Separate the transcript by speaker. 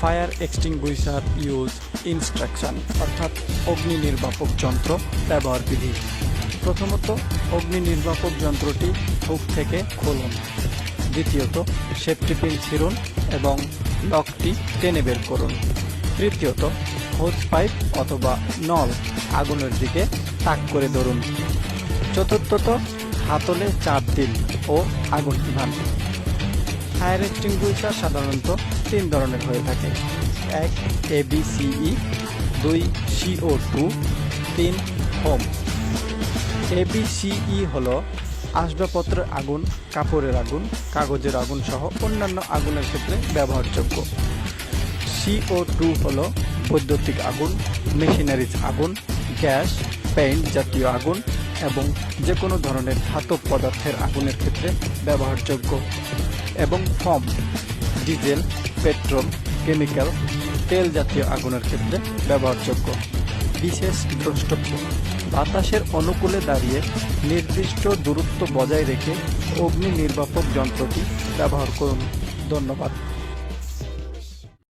Speaker 1: Fire extinguisher use instruction, অর্থাৎ অগ্নি নির্বাপক যন্ত্র ব্যবহার বিধি। প্রথমত অগ্নি নির্বাপক যন্ত্রটি হুক থেকে খুলুন। দ্বিতীয়ত, সেফটি পিন ছিঁড়ুন এবং লকটি টেনে বের করুন। তৃতীয়ত, হোজ পাইপ অথবা নল আগুনের দিকে তাক করে ধরুন। চতুর্থত, হাতলে চাপ দিন ও আগুন নিভান ফায়ার এক্সটিংগুইশার সাধারণত তিন ধরনের হয়ে থাকে। এক এবিসিই দুই সিও টু তিন home A B C E হল আসবাবপত্রের আগুন, কাপড়ের আগুন, কাগজের আগুন সহ অন্যান্য আগুনের ক্ষেত্রে ব্যবহারযোগ্য। সিও টু হল বৈদ্যুতিক আগুন, মেশিনারিজ আগুন, গ্যাস, পেইন্ট জাতীয় আগুন এবং যে কোনো ধরনের ধাতব পদার্থের আগুনের ক্ষেত্রে ব্যবহারযোগ্য এবং ফর্ম, ডিজেল, পেট্রোল, কেমিক্যাল, তেল জাতীয় আগুনের ক্ষেত্রে ব্যবহারযোগ্য। বিশেষ দ্রষ্টব্য, বাতাসের অনুকূলে দাঁড়িয়ে নির্দিষ্ট দূরত্ব বজায় রেখে অগ্নি নির্বাপক যন্ত্রটি ব্যবহার করুন। ধন্যবাদ।